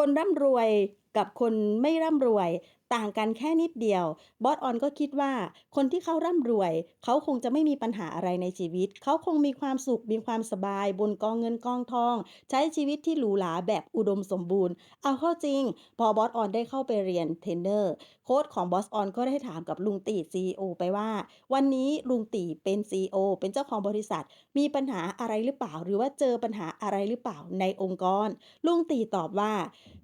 คนร่ำรวย กับคนไม่ร่ำรวยต่างกันแค่นิดเดียว บอสออนก็คิดว่าคนที่เขาร่ำรวย เขาคงจะไม่มีปัญหาอะไรในชีวิต เขาคงมีความสุขมีความสบาย บนกองเงินกองทอง ใช้ชีวิตที่หรูหราแบบอุดมสมบูรณ์ เอาเข้าจริง พอบอสออนได้เข้าไปเรียนเทรนเนอร์โค้ชของบอสออนก็ได้ถามกับลุงตีซีโอไปว่า วันนี้ลุงตีเป็นซีโอเป็นเจ้าของบริษัท มีปัญหาอะไรหรือเปล่า หรือว่าเจอปัญหาอะไรหรือเปล่าในองค์กร ลุงตีตอบว่า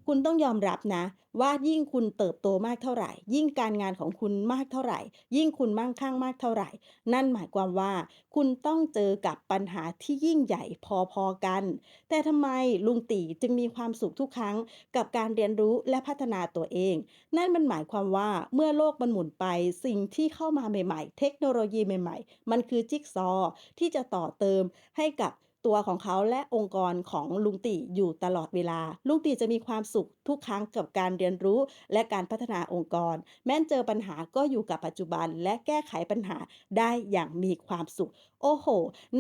คุณต้องยอมรับนะว่ายิ่งคุณเติบโตมากเท่าไหร่ ยิ่งการงานของคุณมากเท่าไหร่ ยิ่งคุณมั่งคั่งมากเท่าไหร่ นั่นหมายความว่า คุณต้องเจอกับปัญหาที่ยิ่งใหญ่พอๆกัน แต่ทำไมลุงตีจึงมีความสุขทุกครั้ง กับการเรียนรู้และพัฒนาตัวเอง นั่นมันหมายความว่าเมื่อโลกมันหมุนไปสิ่งที่เข้ามาใหม่ ๆ เทคโนโลยีใหม่ ๆ มันคือจิ๊กซอว์ที่จะต่อเติมให้กับ ตัวของเขาและองค์กรของลุงตีอยู่ตลอดเวลา ลุงตีจะมีความสุขทุกครั้งกับการเรียนรู้และการพัฒนาองค์กร แม้นเจอปัญหาก็อยู่กับปัจจุบันและแก้ไขปัญหาได้อย่างมีความสุข โอ้โห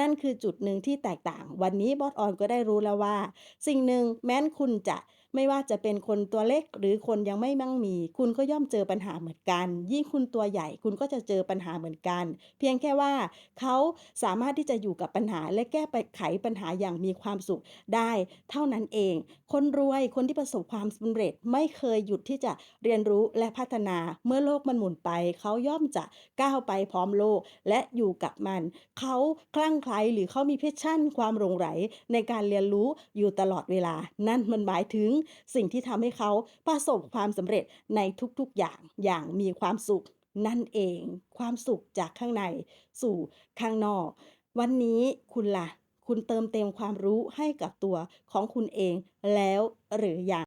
นั่นคือจุดหนึ่งที่แตกต่าง วันนี้บอสออนก็ได้รู้แล้วว่า สิ่งหนึ่งแม้นคุณจะ ไม่ว่าจะเป็นคนตัวเล็กหรือคนยังไม่มั่งมี คุณก็ย่อมเจอปัญหาเหมือนกัน ยิ่งคุณตัวใหญ่คุณก็จะเจอปัญหาเหมือนกัน เพียงแค่ว่าเขาสามารถที่จะอยู่กับปัญหาและแก้ไปไขปัญหาอย่างมีความสุขได้เท่านั้นเอง คนรวยคนที่ประสบความสำเร็จไม่เคยหยุดที่จะเรียนรู้และพัฒนาเมื่อโลกมันหมุนไป เขาย่อมจะก้าวไปพร้อมโลกและอยู่กับมัน เขาคลั่งไคล้หรือเขามีเพชชั่น ความหลงไหลในการเรียนรู้อยู่ตลอดเวลา นั่นมันหมายถึงสิ่งที่ทำให้เขาประสบความสำเร็จในทุกๆอย่างอย่างมีความสุขนั่นเอง ความสุขจากข้างในสู่ข้างนอก วันนี้คุณล่ะ คุณเติมเต็มความรู้ให้กับตัวของคุณเองแล้วหรือยัง